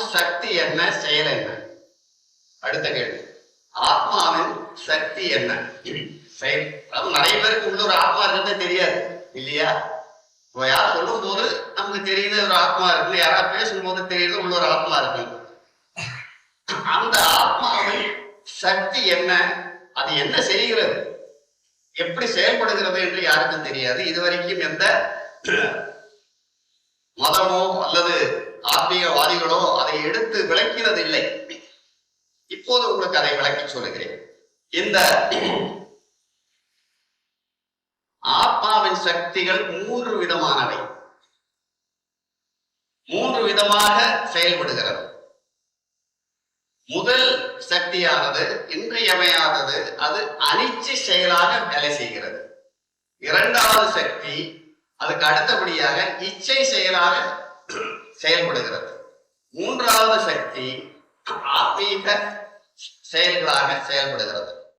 ஆத்மாவின் சக்தி என்ன செயல் என்ன? அடுத்த கேள்வி. ஆத்மாவின் சக்தி என்ன? செயல். அதாவது நிறைய பேருக்கு உள்ள ஒரு ஆத்மா இருக்கிறதே தெரியாது. இல்லையா? இப்போ யார் சொல்லும் போது நமக்கு தெரியுது ஒரு ஆத்மா இருக்கு யாரா பேசும்போது தெரியுது உள்ள ஒரு ஆத்மா இருக்கு அந்த ஆத்மாவின் சக்தி என்ன? அது என்ன செய்கிறது? எப்படி செயல்படுகிறது என்று யாருக்கும் தெரியாது. இதுவரைக்கும் எந்த மதமோ அல்லது ஆத்மீகவாதிகளோ அதை எடுத்து விளக்கினதில்லை. இப்போது உங்களுக்கு அதை விளக்கி சொல்லுகிறேன். இந்த ஆத்மாவின் சக்திகள் மூன்று விதமானவை. மூன்று விதமாக செயல்படுகிறது. முதல் சக்தியானது இன்றியமையாதது அது அனிச்சை செயலாக வேலை செய்கிறது. இரண்டாவது சக்தி அதுக்கு அடுத்தபடியாக இச்சை செயலாக செயல்படுகிறது. மூன்றாவது சக்தி ஆத்மீக செயல்களாக செயல்படுகிறது.